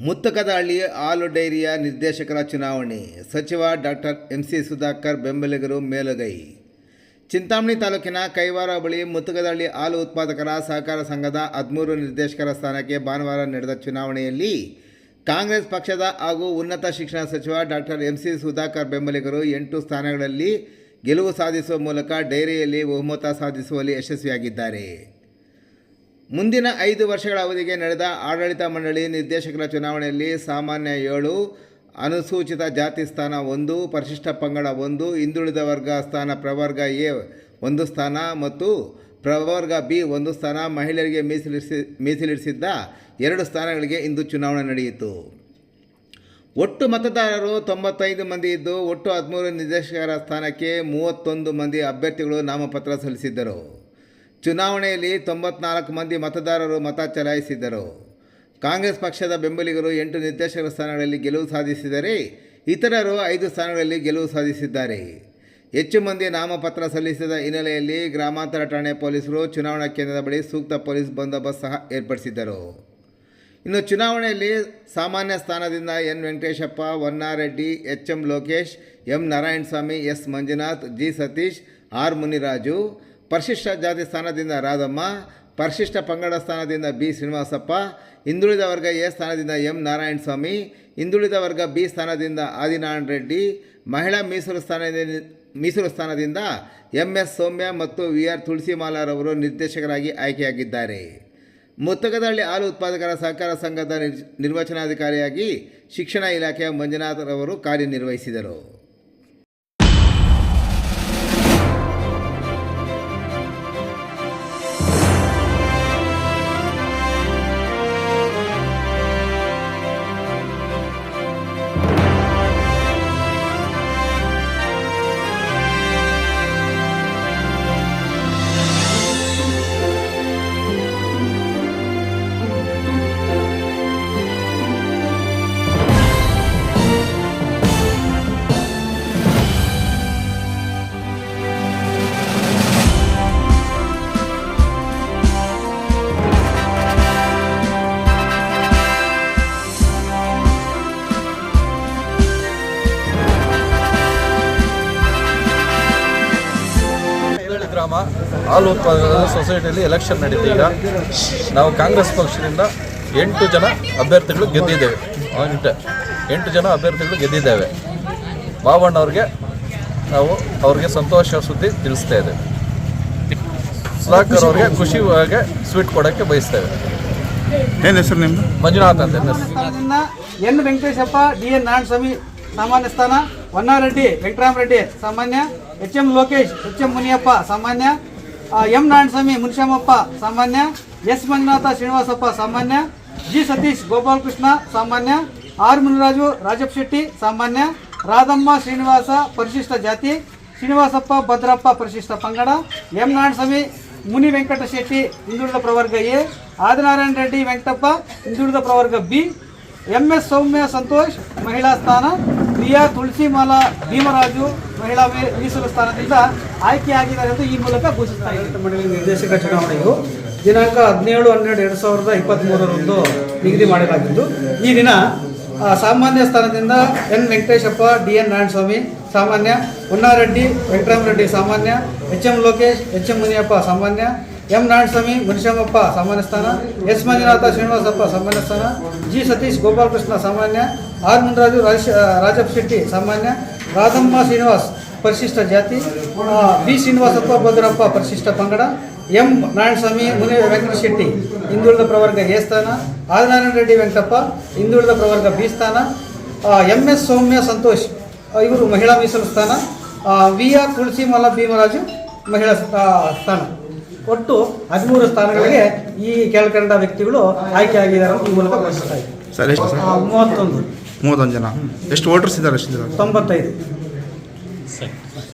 ಮುತ್ತಕದಹಳ್ಳಿ ಹಾಲು ಡೈರಿಯ ನಿರ್ದೇಶಕರ ಚುನಾವಣೆ. ಸಚಿವ ಡಾಕ್ಟರ್ ಎಂ. ಸಿ. ಸುಧಾಕರ್ ಬೆಂಬಲಿಗರು ಮೇಲುಗೈ. ಚಿಂತಾಮಣಿ ತಾಲೂಕಿನ ಕೈವಾರ ಬಳಿ ಮುತ್ತಕದಹಳ್ಳಿ ಹಾಲು ಉತ್ಪಾದಕರ ಸಹಕಾರ ಸಂಘದ ಹದಿಮೂರು ನಿರ್ದೇಶಕರ ಸ್ಥಾನಕ್ಕೆ ಭಾನುವಾರ ನಡೆದ ಚುನಾವಣೆಯಲ್ಲಿ ಕಾಂಗ್ರೆಸ್ ಪಕ್ಷದ ಹಾಗೂ ಉನ್ನತ ಶಿಕ್ಷಣ ಸಚಿವ ಡಾಕ್ಟರ್ ಎಂ. ಸಿ. ಸುಧಾಕರ್ ಬೆಂಬಲಿಗರು ಎಂಟು ಸ್ಥಾನಗಳಲ್ಲಿ ಗೆಲುವು ಸಾಧಿಸುವ ಮೂಲಕ ಡೈರಿಯಲ್ಲಿ ಬಹುಮತ ಸಾಧಿಸುವಲ್ಲಿ ಯಶಸ್ವಿಯಾಗಿದ್ದಾರೆ. ಮುಂದಿನ ಐದು ವರ್ಷಗಳ ಅವಧಿಗೆ ನಡೆದ ಆಡಳಿತ ಮಂಡಳಿ ನಿರ್ದೇಶಕರ ಚುನಾವಣೆಯಲ್ಲಿ ಸಾಮಾನ್ಯ ಏಳು, ಅನುಸೂಚಿತ ಜಾತಿ ಸ್ಥಾನ ಒಂದು, ಪರಿಶಿಷ್ಟ ಪಂಗಡ ಒಂದು, ಹಿಂದುಳಿದ ವರ್ಗ ಸ್ಥಾನ ಪ್ರವರ್ಗ ಎ ಒಂದು ಸ್ಥಾನ ಮತ್ತು ಪ್ರವರ್ಗ ಬಿ ಒಂದು ಸ್ಥಾನ. ಮಹಿಳೆಯರಿಗೆ ಮೀಸಲಿಡಿಸಿ ಮೀಸಲಿರಿಸಿದ್ದ ಎರಡು ಸ್ಥಾನಗಳಿಗೆ ಇಂದು ಚುನಾವಣೆ ನಡೆಯಿತು. ಒಟ್ಟು ಮತದಾರರು ತೊಂಬತ್ತೈದು ಮಂದಿ ಇದ್ದು, ಒಟ್ಟು ಹದಿಮೂರು ನಿರ್ದೇಶಕರ ಸ್ಥಾನಕ್ಕೆ ಮೂವತ್ತೊಂದು ಮಂದಿ ಅಭ್ಯರ್ಥಿಗಳು ನಾಮಪತ್ರ ಸಲ್ಲಿಸಿದ್ದರು. ಚುನಾವಣೆಯಲ್ಲಿ ತೊಂಬತ್ನಾಲ್ಕು ಮಂದಿ ಮತದಾರರು ಮತ ಚಲಾಯಿಸಿದ್ದರು. ಕಾಂಗ್ರೆಸ್ ಪಕ್ಷದ ಬೆಂಬಲಿಗರು ಎಂಟು ನಿರ್ದೇಶಕರ ಸ್ಥಾನಗಳಲ್ಲಿ ಗೆಲುವು ಸಾಧಿಸಿದರೆ ಇತರರು ಐದು ಸ್ಥಾನಗಳಲ್ಲಿ ಗೆಲುವು ಸಾಧಿಸಿದ್ದಾರೆ. ಹೆಚ್ಚು ಮಂದಿ ನಾಮಪತ್ರ ಸಲ್ಲಿಸಿದ ಹಿನ್ನೆಲೆಯಲ್ಲಿ ಗ್ರಾಮಾಂತರ ಠಾಣೆ ಪೊಲೀಸರು ಚುನಾವಣಾ ಕೇಂದ್ರದ ಬಳಿ ಸೂಕ್ತ ಪೊಲೀಸ್ ಬಂದೋಬಸ್ತ್ ಸಹ ಏರ್ಪಡಿಸಿದ್ದರು. ಇನ್ನು ಚುನಾವಣೆಯಲ್ಲಿ ಸಾಮಾನ್ಯ ಸ್ಥಾನದಿಂದ N Venkateshappa Vannareddy H M Lokesh, M Narayanaswamy, S Manjunath, G Satish, R Muniraju ಪರಿಶಿಷ್ಟ ಜಾತಿ ಸ್ಥಾನದಿಂದ ರಾಧಮ್ಮ, ಪರಿಶಿಷ್ಟ ಪಂಗಡ ಸ್ಥಾನದಿಂದ ಬಿ ಶ್ರೀನಿವಾಸಪ್ಪ, ಹಿಂದುಳಿದ ವರ್ಗ ಎ ಸ್ಥಾನದಿಂದ ಎಂ ನಾರಾಯಣಸ್ವಾಮಿ, ಹಿಂದುಳಿದ ವರ್ಗ ಬಿ ಸ್ಥಾನದಿಂದ ಆದಿನಾರಾಯಣ ರೆಡ್ಡಿ, ಮಹಿಳಾ ಮೀಸಲು ಸ್ಥಾನದಿಂದ ಮೀಸಲು ಸ್ಥಾನದಿಂದ ಎಂ ಎಸ್ ಸೌಮ್ಯ ಮತ್ತು ವಿ ಆರ್ ತುಳಸಿಮಾಲಾರವರು ನಿರ್ದೇಶಕರಾಗಿ ಆಯ್ಕೆಯಾಗಿದ್ದಾರೆ. ಮುತ್ತಗದಹಳ್ಳಿ ಹಾಲು ಉತ್ಪಾದಕರ ಸಹಕಾರ ಸಂಘದ ನಿರ್ ನಿರ್ವಚನಾಧಿಕಾರಿಯಾಗಿ ಶಿಕ್ಷಣ ಇಲಾಖೆಯ ಮಂಜುನಾಥರವರು ಕಾರ್ಯನಿರ್ವಹಿಸಿದರು. ಗ್ರಾಮ ಹಾಲು ಉತ್ಪಾದಕರ ಸೊಸೈಟಿಯಲ್ಲಿ ಎಲೆಕ್ಷನ್ ನಡೀತು ಈಗ. ನಾವು ಕಾಂಗ್ರೆಸ್ ಪಕ್ಷದಿಂದ ಎಂಟು ಜನ ಅಭ್ಯರ್ಥಿಗಳು ಗೆದ್ದಿದ್ದೇವೆ. ಎಂಟು ಎಂಟು ಜನ ಅಭ್ಯರ್ಥಿಗಳು ಗೆದ್ದಿದ್ದೇವೆ. ಬಾಬಣ್ಣವ್ರಿಗೆ ನಾವು ಅವ್ರಿಗೆ ಸಂತೋಷ ಸುದ್ದಿ ತಿಳಿಸ್ತಾ ಇದ್ದೇವೆ. ಸುಧಾಕರ್ ಅವ್ರಿಗೆ ಖುಷಿ ಹಾಗೆ ಸ್ವೀಟ್ ಕೊಡೋಕ್ಕೆ ಬಯಸ್ತೇವೆ. ಏನು ಹೆಸರು ನಿಮ್ಮದು ಮಂಜುನಾಥ್ ಅಂತ. N Venkateshappa D N Narayanaswamy ಸಾಮಾನ್ಯ ಸ್ಥಾನ ಹೊನ್ನಾರೆಡ್ಡಿ ವೆಂಕಟರಾಮ ರೆಡ್ಡಿ ಸಾಮಾನ್ಯ H M Lokesh H M Muniyappa, ಸಾಮಾನ್ಯ. ಎಂ ನಾರಾಯಣಸ್ವಾಮಿ, ಮುನಿಶಾಮಪ್ಪ, ಸಾಮಾನ್ಯ. ಎಸ್ ಮಂಜುನಾಥ ಶ್ರೀನಿವಾಸಪ್ಪ, ಸಾಮಾನ್ಯ. ಜಿ ಸತೀಶ್, ಗೋಪಾಲಕೃಷ್ಣ, ಸಾಮಾನ್ಯ. ಆರ್ ಮುನಿರಾಜು, ರಾಜಪ್ಪ ಶೆಟ್ಟಿ, ಸಾಮಾನ್ಯ. ರಾಧಮ್ಮ ಶ್ರೀನಿವಾಸ, ಪರಿಶಿಷ್ಟ ಜಾತಿ. ಶ್ರೀನಿವಾಸಪ್ಪ, ಭದ್ರಪ್ಪ, ಪರಿಶಿಷ್ಟ ಪಂಗಡ. ಎಂ ನಾರಾಯಣಸ್ವಾಮಿ, ಮುನಿ ವೆಂಕಟ ಶೆಟ್ಟಿ, ಹಿಂದುಳಿದ ಪ್ರವರ್ಗ ಎ. ಆದಿನಾರಾಯಣ ರೆಡ್ಡಿ, ವೆಂಕಟಪ್ಪ, ಹಿಂದುಳಿದ ಪ್ರವರ್ಗ B. M S Soumya Santosh, ಮಹಿಳಾ ಸ್ಥಾನ. ಪ್ರಿಯಾ ತುಳಸಿಮಾಲಾ, ಭೀಮರಾಜು. ಮಹಿಳಾ ಮೀಸಲು ಸ್ಥಾನದಿಂದ ಆಯ್ಕೆಯಾಗಿದ್ದಾರೆ ಎಂದು ಈ ಮೂಲಕ ಘೋಷಿಸ್ತಾ ಮಂಡಳಿ ನಿರ್ದೇಶಕ ಚುನಾವಣೆಯು ದಿನಾಂಕ ಹದಿನೇಳು, ಹನ್ನೆರಡು, ಎರಡು ಸಾವಿರದ ಇಪ್ಪತ್ತ್ಮೂರರಂದು ನಿಗದಿ ಮಾಡಲಾಗಿದ್ದು, ಈ ದಿನ ಸಾಮಾನ್ಯ ಸ್ಥಾನದಿಂದ N. Venkateshappa, D. N. Narayanaswamy, ಸಾಮಾನ್ಯ, ಹೊನ್ನಾರೆಡ್ಡಿ, ವೆಂಕಟರಾಮರೆಡ್ಡಿ ಸಾಮಾನ್ಯ, H. M. Lokesh, H. M. Muniyappa ಸಾಮಾನ್ಯ ಎಂ ನಾರಾಯಣಸ್ವಾಮಿ ಮುನಿಶಾಮಪ್ಪ ಸಾಮಾನ್ಯ ಸ್ಥಾನ, ಎಸ್ ಮಂಜುನಾಥ ಶ್ರೀನಿವಾಸಪ್ಪ, ಸಾಮಾನ್ಯ ಸ್ಥಾನ, ಜಿ ಸತೀಶ್ ಗೋಪಾಲಕೃಷ್ಣ, ಸಾಮಾನ್ಯ, ಆರ್ ಮುನ್ರಾಜು ರಾಜಪ್ಪ ಶೆಟ್ಟಿ, ಸಾಮಾನ್ಯ, ರಾಧಮ್ಮ ಶ್ರೀನಿವಾಸ್, ಪರಿಶಿಷ್ಟ ಜಾತಿ ಬಿ ಶ್ರೀನಿವಾಸಪ್ಪ, ಭದ್ರಪ್ಪ, ಪರಿಶಿಷ್ಟ ಪಂಗಡ, ಎಂ ನಾರಾಯಣಸ್ವಾಮಿ, ಮುನಿ ವೆಂಕಟ ಶೆಟ್ಟಿ, ಹಿಂದುಳಿದ ಪ್ರವರ್ಗ ಎ ಸ್ಥಾನ ಆದಿನಾರಾಯಣ ರೆಡ್ಡಿ ವೆಂಕಟಪ್ಪ, ಹಿಂದುಳಿದ ಪ್ರವರ್ಗ ಬಿ ಸ್ಥಾನ ಎಂ ಎಸ್ ಸೌಮ್ಯ ಸಂತೋಷ್ ಇವರು ಮಹಿಳಾ ಮೀಸಲು ಸ್ಥಾನ ವಿ ಆರ್ ತುಳಸಿ ಮಲ್ಲ ಭೀಮರಾಜು ಮಹಿಳಾ ಸ್ಥಾನ. ಒಟ್ಟು ಹದಿಮೂರು ಸ್ಥಾನಗಳಿಗೆ ಈ ಕೆಳಕಂಡ ವ್ಯಕ್ತಿಗಳು ಆಯ್ಕೆ ಆಗಿದ್ದಾರೆ ಅಂತ ಈ ಮೂಲಕ ಇದೆ ಸರ್ ಎಷ್ಟು ಸರ್? ಮೂವತ್ತೊಂದು. ಮೂವತ್ತೊಂದು ಜನ. ಎಷ್ಟು ವೋಟರ್ಸ್ ಇದ್ದಾರೆ ಎಷ್ಟು ತೊಂಬತ್ತೈದು.